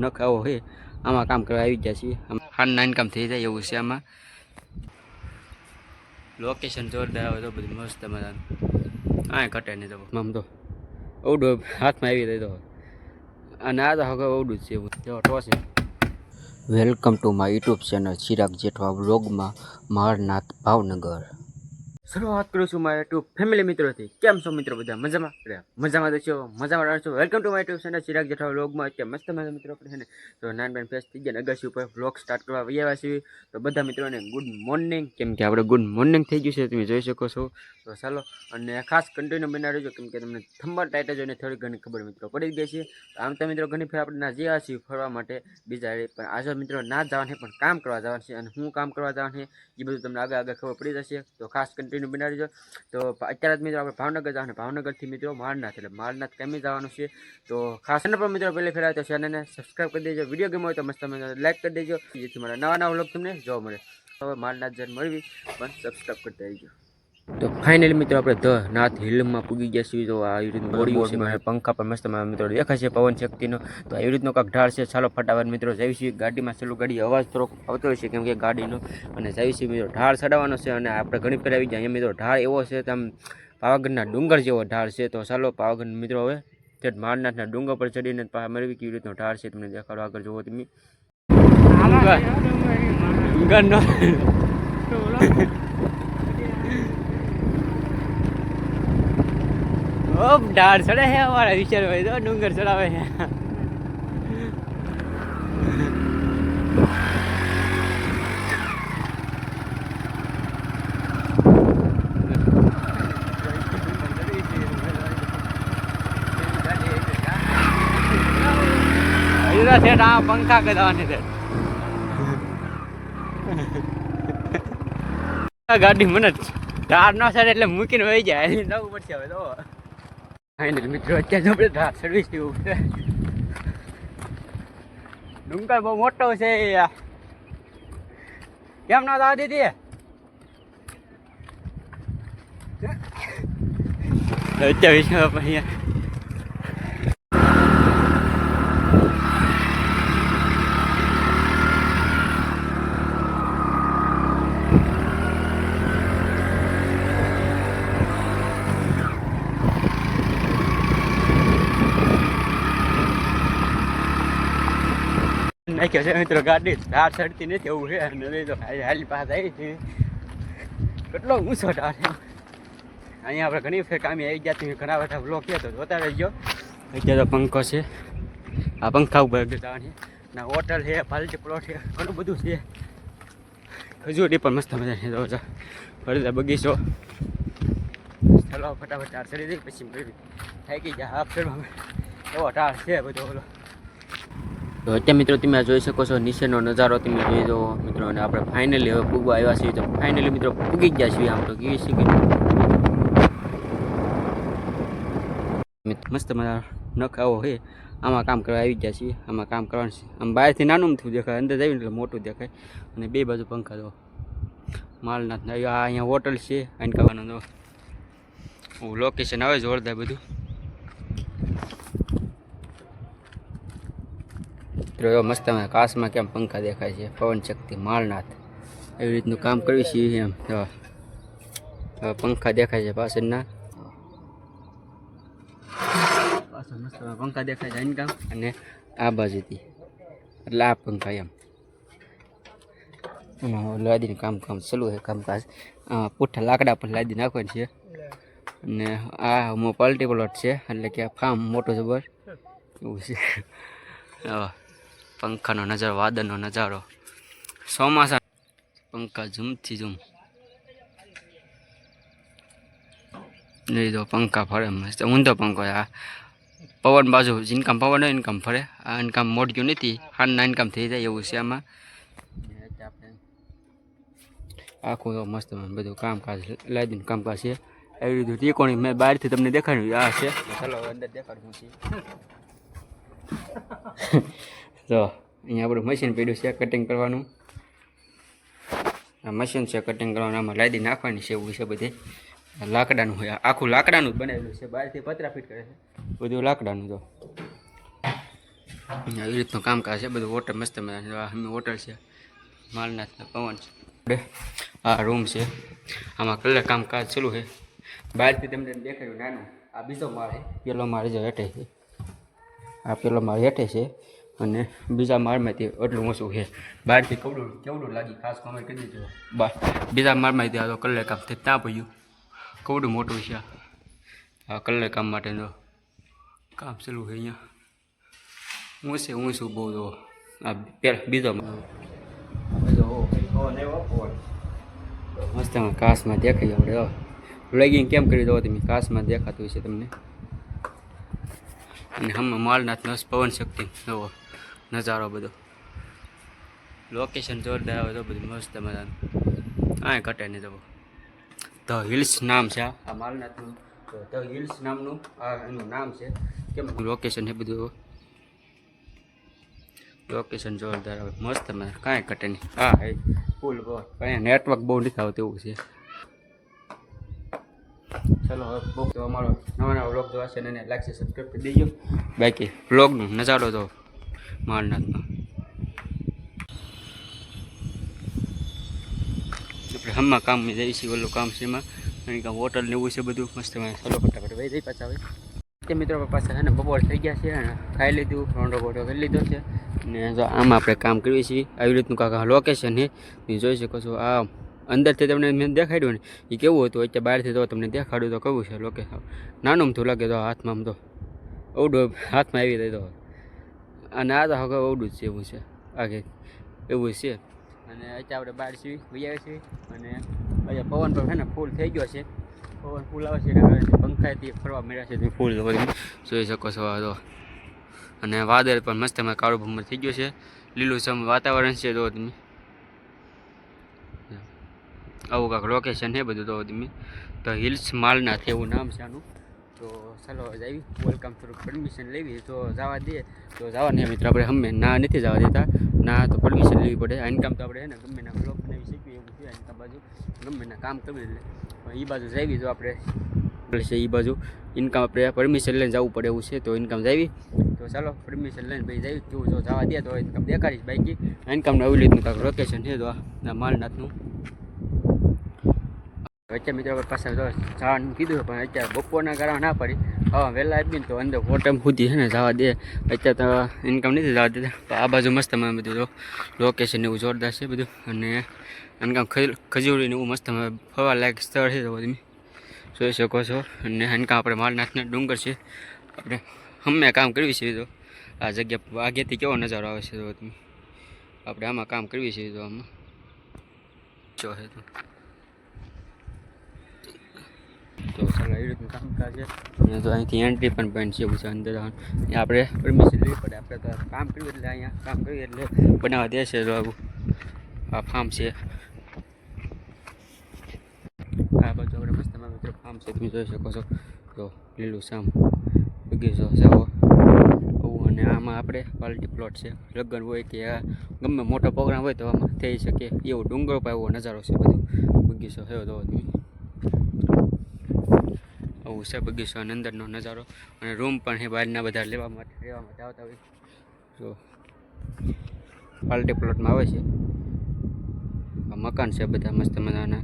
નખ આવો હોય આમાં કામ કરવા આવી ગયા છીએ. આમ નાઇન કામ થઈ જાય એવું છે આમાં. લોકેશન જોરદાર આવે તો બધું મસ્ત મજાનું કાંઈ ઘટે નહીં તો. આમ તો ઓડું હાથમાં આવી જાય તો. અને આ તો હવે ઓડું જ છે એવું. જો toss welcome to my YouTube channel Chirag Jethwa બ્લોગમાં મારનાથ ભાવનગર. શરૂઆત કરું છું મારા યુટ્યુબ ફેમિલી મિત્રોથી. કેમ છો મિત્રો બધા? મજામાં? મજામાં તો છો. મજામાં રહો છો. Welcome to my YouTube channel Chirag Jetha વ્લોગમાં અત્યારે મસ્ત મજા મિત્રો આપણે છે ને, તો નાન બેન ફેસ થઈ ગયા અગાસી ઉપર વ્લોગ સ્ટાર્ટ કરવા આવ્યા છીએ. તો બધા મિત્રોને ગુડ મોર્નિંગ કેમ કે આપણે ગુડ મોર્નિંગ થઈ ગયું છે, તમે જોઈ શકો છો. તો ચાલો, અને ખાસ કન્ટિન્યુ બનાવી રહેજો કેમ કે તમને થંબર ટાઈટ જોઈને થોડી ઘણી ખબર મિત્રો પડી ગઈ છે. આમ તો મિત્રો ઘણી ફેર આપણે ના જ્યાં છીએ ફરવા માટે, બીજા પણ આજે મિત્રો ના જવાનું છે, પણ કામ કરવા જવાનું છે, અને હું કામ કરવા જવાનું છે, એ બધું તમને આગળ આગળ ખબર પડી જશે. તો ખાસ કન્ટિન્યુ બના રહેજો તો અત્યારે જ મિત્રો આપણે ભાવનગર જવાનું. ભાવનગરથી મિત્રો મારનાથ એટલે મારનાથ કેમી જવાનું છે. તો ખાસ એને પણ મિત્રો પહેલે ફેરાય તો ચેનલને સબસ્ક્રાઈબ કરી દેજો. વીડિયો ગેમ હોય તો મસ્ત લાઈક કરી દેજો. જેથી મારા નવા નવા વ્લોગ તમને જોવા મળે. હવે મારનાથ જઈને મળવી પણ સબસ્ક્રાઈબ કરતા રહીજો. તો ફાઇનલી મિત્રો આપણે ધ નાથ હિલમાં પૂગી ગયા છીએ. તો આ રીતનું બોર્ડિંગ છે મારે પંખા પણ મસ્ત મિત્રો દેખાશે પવન શક્તિનો. તો આવી રીતનો કાંક ઢાળ છે. ચાલો ફટાફટ મિત્રો જઈશું છીએ. ગાડીમાં ચાલુ ગાડી અવાજ થોડોક આવતો હોય છે કેમ કે ગાડીનો. અને છીએ મિત્રો ઢાળ ચડાવવાનો છે અને આપણે ઘણી ફેર આવી જાય અહીંયા મિત્રો ઢાળ એવો છે તેમ આમ પાવાગઢના ડુંગર જેવો ઢાળ છે. તો ચાલો પાવાગઢ મિત્રો હવે તે મારનાથના ડુંગર પર ચડીને પાછા મેળવી કેવી રીતનો ઢાળ છે તમને દેખાડો આગળ જોવો તમે. ડુંગરનો. ઓપ ઢાળ ચડે છે અમારા વિચાર હોય તો, ડુંગર ચડાવે છે આ પંખા કદાવાની છે. ગાડી મને ઢાર ન સડે એટલે મૂકીને વહી જાય. નવું પડશે હવે તો. ફાઇનલ મિત્રો, અત્યારે આપણે ઢાર સર્વિસ જેવું છે ડુંગર બહુ મોટો છે. કેમ ના દાવા દીધી અત્યારે વિશે અહીંયા નાખ્યો છે. મિત્રો, ગાડી ઢાળ ચડતી નથી, એવું છે. નથી તો હાલી પાસે આવી છે. કેટલો ઊંચો છે. અહીંયા આપણે ઘણી ફેર કામે આવી ગયા તું ઘણા બધા બ્લોક છે તો જોતા રહીજો. અત્યારે તો પંખો છે. આ પંખા ઉપર જવાની. ના હોટલ છે, પાલટી પ્લોટ છે, ઘણું બધું છે. ખજૂરી પણ મસ્ત મજા છે જો ફરતા બગીચો. ચાલો, ફટાફટ ઢાળ ચડી દઈ પછી થાકી ગયા, હાફ ચડવા. એવો ટાળ છે બધો ઓલો. તો અત્યારે મિત્રો તમે જોઈ શકો છો, નીચેનો નજારો તમે જોઈ દો મિત્રો, અને આપણે ફાઇનલી હવે પૂગવા આવ્યા છીએ, તો ફાઇનલી મિત્રો પૂગી ગયા છીએ આમ તો, કેવી છે મસ્ત મજા નખ આવો હે. આમાં કામ કરવા આવી ગયા છીએ, આમાં કામ કરવાનું છે. આમ બહારથી નાનું થયું દેખાય, અંદર જઈને એટલે મોટું દેખાય. અને બે બાજુ પંખા દો માલનાથ અહીંયા હોટલ છે અહીં ખાવાનું દો લોકેશન આવે જોરદાર બધું. મિત્રો એવો મસ્ત અમે કાશમાં કેમ પંખા દેખાય છે? પવન શક્તિ માલનાથ. એવી રીતનું કામ કરવી છે એમ. તો પંખા દેખાય છે પાછળના. પાછળ મસ્ત પંખા દેખાય છે આનું કામ. અને આ બાજુથી એટલે આ પંખા એમ. લાદીને કામ કામ ચાલુ છે કામકાજ આ પુઠ્ઠા લાકડા પર લાદી નાખવાની છે. અને આ મો પલ્ટી પ્લોટ છે. એટલે કે ફાર્મ મોટો જબર. એવું છે. આવા પંખાનો નજારો વાદળનો નજારો. ચોમાસા પંખા ઝૂમથી ઝૂમ. નહીં તો પંખા ફરે મસ્ત. ઊંધો પંખો આ. પવન બાજુ ઇન્કમ પવન હોય ઇન્કમ ફરે. આ ઇન્કમ મોડ્યું નથી. હારના ઇન્કમ થઈ જાય એવું છે આમાં. આખું તો મસ્ત બધું કામકાજ લાદીનું કામકાજ છે. એવી રીતે ટીકોણી મેં બહારથી તમને દેખાડ્યું. આ છે. ચાલો અંદર દેખાડું છું તો અહીંયા આપણું મશીન પડ્યું છે કટિંગ કરવાનું. આ મશીન છે કટિંગ કરવાનું, આમાં લાદી નાખવાની છે, એવું છે બધે. લાકડાનું હોય આખું લાકડાનું જ બનાવેલું છે, બહારથી પતરા ફિટ કરે છે. બધું લાકડાનું તો આવી રીતનું કામકાજ છે, બધું હોટલ મસ્ત મજાની હોટલ છે, માલનાથના પવન છે. આ રૂમ છે. આમાં કલર કામકાજ ચાલુ છે. બહારથી તમને દેખાયું નાનું. આ બીજો માળ છે, પેલો માળ જે હેઠે છે. આ પેલો માળ હેઠે છે. અને બીજા માળમાંથી એટલું ઓછું છે. બહારથી કેવડું કેવડું લાગી? ખાસ કોમેન્ટ કરી દીધું બા બીજા માળમાંથી આ તો કલર કામ થઈ ત્યાં પડ્યું. કેવડું મોટું છે આ. કલર કામ માટેનો કામ ચાલુ છે અહીંયા. હું છે હું છું બહુ તો આ પેલા બીજો. મસ્ત કાસમાં દેખાય આપણે લેગિંગ કેમ કરી દો તમે? કાચમાં દેખાતું છે તમને. અને હમણાં માલનાથ નસ પવન શક્તિ નવો નજારો બધો. લોકેશન જોરદાર આવે તો બધું મસ્ત મજાનું. કાંઈ ઘટે નહીં જવો ધ હિલ્સ નામ છે આ. આ માલનાથનું. ધ હિલ્સ નામનું આ એનું નામ છે. કેમ લોકેશન છે બધું લોકેશન જોરદાર આવે. મસ્ત મજા કાંઈ ઘટે નહીં. હા, એ ફૂલ બહુ અહીંયા નેટવર્ક બહુ નથી આવતું એવું છે. ચલો, હવે અમારો નવા નવા વ્લોગ જોવા છે ને લાગશે સબસ્ક્રાઈબ કરી દેજો. બાકી વ્લોગનું નજારો તો મારનાથનો આપણે હમણાં કામ જઈએ છીએ ઓલું કામ છે એમાં. કામ હોટલ ને એવું છે બધું. મસ્ત ચલો ફટાફટ ભાઈ જઈ પાછા આવે તે મિત્રો પાસે છે ને બપોર થઈ ગયા છે અને ખાઈ લીધું રોંડો બોટો કરી લીધો છે. ને જો આમ આપણે કામ કરીએ છીએ. આવી રીતનું કાંક લોકેશન છે. જોઈ શકો છો, આ અંદરથી તમને મેં દેખાડ્યું ને, એ કેવું હતું? અત્યારે બહારથી તો તમને દેખાડ્યું તો કેવું છે લોકેશન નાનું તો લાગે તો હાથમાં આમ તો, અવડું હાથમાં આવી જાય તો. અને આ તો હવે ઓડું જ છે એવું છે. આગે એવું છે. અને અત્યારે આપણે બહાર છીએ વૈયા છીએ અને અહીંયા પવન પણ છે ને ફૂલ થઈ ગયો છે. પવન ફૂલ આવે છે એટલે પંખાથી ફરવા મળ્યા છે. તમે ફૂલ જોઈ શકો છો તો. અને વાદળ પણ મસ્ત એમાં કાળો ભમર થઈ ગયો છે. લીલુંછમ વાતાવરણ છે તો તમે. આવું કાંક લોકેશન છે બધું તો તમે. તો હિલ્સ માલનાથ એવું નામ છે આનું. તો ચાલો આવી. વેલકમ થોડુંક પરમિશન લેવી. તો જવા દે તો જવા નહીં મિત્રો, આપણે હમે ના નથી જવા દેતા. ના, તો પરમિશન લેવી પડે. ઇન્કમ તો આપણે ને ગમે ના બ્લોક બનાવી શીખવી એવું છે ઇન્કમ બાજુ. ગમે ના કામ કરવું એટલે. એ બાજુ જાવી તો આપણે. છે એ બાજુ. ઇન્કમ આપણે પરમિશન લઈને જવું પડે એવું છે, તો ઇન્કમ જાવી તો ચાલો પરમિશન લઈને ભાઈ જઈ કેવું જો જવા દે તો ઇન્કમ દેખાડીશ બાકી. ઇન્કમનું આવી રીતનું કાંક લોકેશન છે તો આ માલનાથનું. વચ્ચે મિત્રો પાસે જવાનું કીધું પણ અત્યારે બપોરના ગાળા ના પડી. હા વહેલા ને તો અંદર હોટલ સુધી છે ને જવા દે. અત્યારે તો ઇન્કમ નથી જવા દેતા. આ બાજુ મસ્ત મને બધું લોકેશન એવું જોરદાર છે બધું. અને હનકામ ખજૂરી ને એવું મસ્ત ફરવા લાયક સ્થળ છે તો તમે જોઈ શકો છો. અને હનકામ આપણે માલનાથના ડુંગર છે. આપણે હમે કામ કરવી છે તો આ જગ્યા આગેથી કેવો નજારો આવે છે તો તમે. આપણે આમાં કામ કરવી છે તો આમાં. જો છે તો. તો ચાલો એવી રીતનું કામકાજ છે અને તો અહીંથી એન્ટ્રી પણ પોઈન્ટ છે એવું છે અંદર. આપણે પરમિશન લેવી પડે. આપણે તો કામ કર્યું એટલે અહીંયા કામ કર્યું એટલે બનાવવા દેશે તો આવું આ ફાર્મ છે. આ બાજુ આપણે મસ્ત મિત્રો ફાર્મ છે. તમે જોઈ શકો છો. તો લીલું શામ બગીચો સાવો અને આમાં આપણે ક્વોલિટી પ્લોટ છે. લગ્ન હોય કે આ ગમે મોટો પ્રોગ્રામ હોય તો આમાં થઈ શકે. એવો ડુંગર એવો નજારો છે બધું. બગીચો થયો તો આવું છે બગીચો અને અંદરનો નજારો. અને રૂમ પણ એ બહારના બધા લેવા માટે, રહેવા માટે આવતા હોય. તો પાલટી પ્લોટમાં આવે છે. મકાન છે બધા મસ્ત મજાના.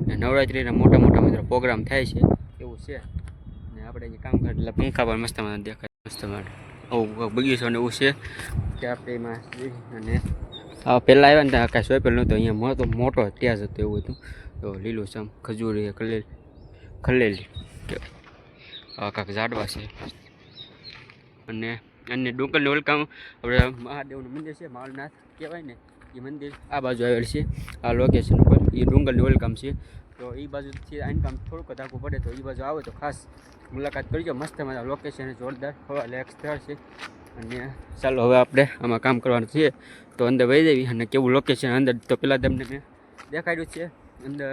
અને નવરાત્રિના મોટા મોટા મિત્રો પ્રોગ્રામ થાય છે. એવું છે. અને આપણે જે કામ કરીએ, એટલે પંખા પણ મસ્ત મજાના દેખાય મસ્ત આવું બગીચો ને એવું છે. કે આપણે એમાં અને આ પહેલાં આવ્યા ને ત્યાં કાંઈ સોંપેલ નહોતું, અહીંયા મોટો મોટો ત્યાં હતો એવું હતું. તો લીલું સમ ખજૂરી ખલેલ ખલેલી. કાંક ઝાડવા છે. અને અને ડુંગરની ઓલકામ આપણે મહાદેવનું મંદિર છે, માલનાથ કહેવાય ને, એ મંદિર આ બાજુ આવેલ છે, આ લોકેશન ઉપર એ ડુંગરની ઓલકામ છે. તો એ બાજુથી ઇન્કમ થોડુંક જ આગું પડે તો એ બાજુ આવે તો ખાસ મુલાકાત કરજો. મસ્ત મજા લોકેશન જોરદાર હવા લાયક સ્થળ છે. અને ચાલો હવે આપણે આમાં કામ કરવાનું છે. તો અંદર વહી દેવી અને કેવું લોકેશન અંદર તો પહેલાં તમને મેં દેખાડ્યું છે. અંદર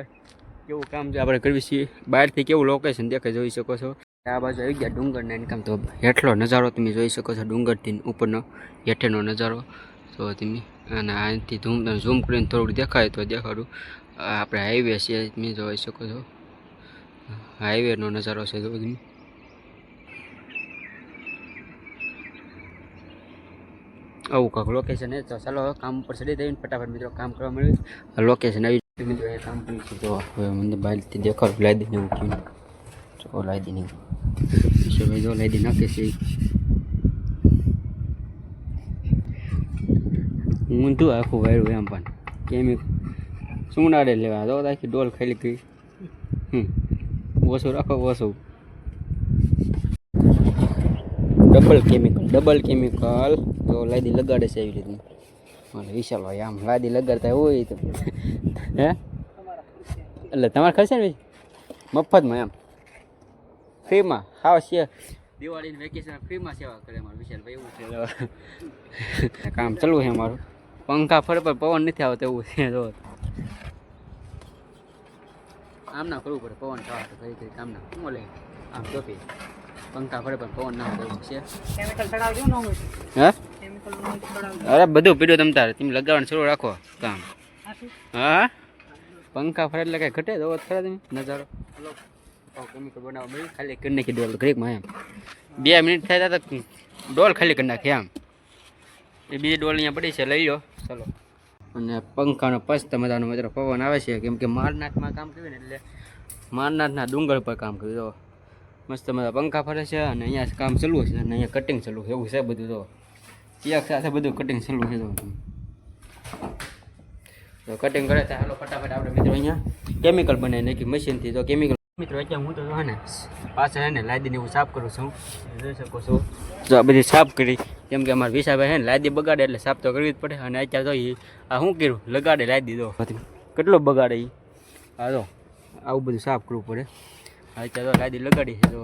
કેવું કામ છે આપણે કરવી છીએ? બહારથી કેવું લોકેશન દેખાય જોઈ શકો છો? આ બાજુ આવી ગયા ડુંગરના ઇન્કમ તો હેઠલો નજારો તમે જોઈ શકો છો, ડુંગરથી ઉપરનો હેઠેનો નજારો. તો તમે અને અહીંથી ધૂમ, ઝૂમ કરીને થોડુંક દેખાય તો દેખાડું. આપણે હાઈવે છે, તમે જોઈ શકો છો. હાઈવેનો નજારો છે તો તમે. આવું કાંક લોકેશન એ તો ચાલો કામ ઉપર ચડી દઈને ફટાફટ મિત્રો કામ કરવા મળ્યું લોકેશન આવી. મિત્રો એ કામ કર્યું છે તો હવે મને બહારથી દેખાડું લાદી દઈને એવું થયું જો લાદી નહીં પછી ભાઈ જો લાદી નાખે છે તું આખું વાયરું એમ પણ કેમિક શું નાડે લેવા તો આખી ડોલ ખાલી ગઈ હમ ઓછું રાખો ઓછું ડબલ કેમિકલ ડબલ કેમિકલ તો લાદી લગાડે છે એવી રીતની વિશાલ ભાઈ આમ લાદી લગાડતા હોય તો હે? એટલે તમારે ખર્ચે ને મફતમાં એમ. ફ્રીમાં? હાવ છે દિવાળીની વેકેશન ફ્રીમાં સેવા કરે મારું વિશાલભાઈ એવું છે. કામ ચાલુ છે મારું પંખા ફરે પણ પવન નથી આવતો એવું છે જો. આમ ના કરવું પડે પવન થવા તો કઈ કઈ કામ ના. શું લે આમ ચોપી પંખા ફરે પણ પવન ના આવે એવું છે. કેમિકલ હે? કેમિકલ ન ચડાવજો. અરે બધું પીડ્યું તમ તારે. તમે લગાવવાનું શરૂ રાખો કામ. હા? પંખા ફરે એટલે કઈ ઘટે તો ખરા તમે નજારો. ખાલી કરી નાખી ડોલ ઘડીકમાં એમ. બે મિનિટ થાય તો ડોલ ખાલી કરી નાખી આમ એ બીજી ડોલ અહીંયા પડી છે, લઈ લો. ચલો. અને પંખાનો પસ્ત મજાનો મજા પવન આવે છે. કેમ કે મારનાથમાં કામ કર્યું ને એટલે મારનાથના ડુંગર પર કામ કર્યું. તો મસ્ત મજા પંખા ફરે છે અને અહીંયા કામ ચાલુ છે. અને અહીંયા કટિંગ ચાલુ છે. એવું છે બધું તો એક સાથે બધું કટિંગ ચાલુ છે તો તો કટિંગ કરે તો હાલો ફટાફટ આપણે મિત્રો અહીંયા કેમિકલ બનાવી નાખી મશીનથી તો કેમિકલ મિત્રો અત્યારે હું તો જો ને પાછળ હે ને લાદીને હું સાફ કરું છું. જોઈ શકો છો. તો આ બધી સાફ કરી. કેમ કે અમારા વિશાભાઈ હે લાદી બગાડે એટલે સાફ તો કરવી જ પડે. અને અત્યારે તો એ આ શું કર્યું? લગાડે લાદી દો કેટલો બગાડે એ હા તો આવું બધું સાફ કરવું પડે. અત્યારે તો લાદી લગાડી છે, જો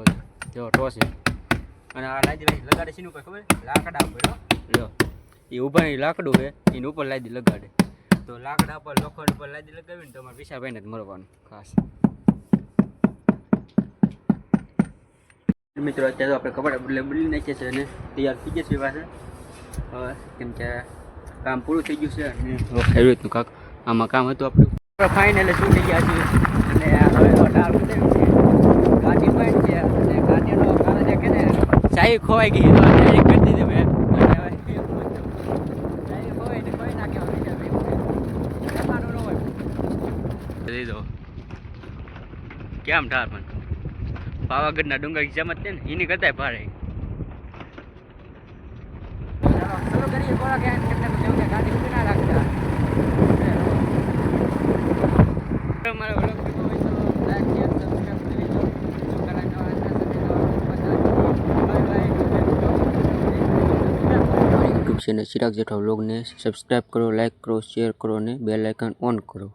જો, ટોસે. અને આ લાદી લગાડે છે ખબર? લાકડા ઉપર જો. એ ઊભા લાકડું છે, એની ઉપર લાદી લગાડે. તો લાકડા પર, લોખંડ ઉપર લાદી લગાવીને તમારે વિશાભાઈને જ મરવાનું, ખાસ. મિત્રો, અત્યારે આપણે કપડા બદલે બદલી નાખીએ છીએ અને તૈયાર થઈ ગયા છે પાસે કેમ કે કામ પૂરું થઈ ગયું છે અને એવી રીતનું કાંક. આમાં કામ હતું આપણું. ફાઇનલ શું થઈ ગયા છે? અને હવે તો પણ છે અને ગાડીનો કાલે છે કે ને ખોવાઈ ગઈ. કરી દીધી મેં અને હવે ચાઈ ખોવાઈ ને ખોઈ નાખે હવે બીજા ભાઈ જમવાનું ન હોય દીધો કેમ ઠાર પણ પાવાગઢના ડુંગર જેમ જ છે ને એની કરતા ભારે ચાલો કરીએ થોડા કે કેટલા બધા કે ગાડી ઊભી ના રાખતા મારો vlog ગમ્યો હોય તો like, share, subscribe કરી લેજો. ચોકાના નવા યુટ્યુબ ચેનલ ચિરાગ જેઠા વ્લોગને સબસ્ક્રાઇબ કરો લાઇક કરો શેર કરો અને બેલ આઇકન ઓન કરો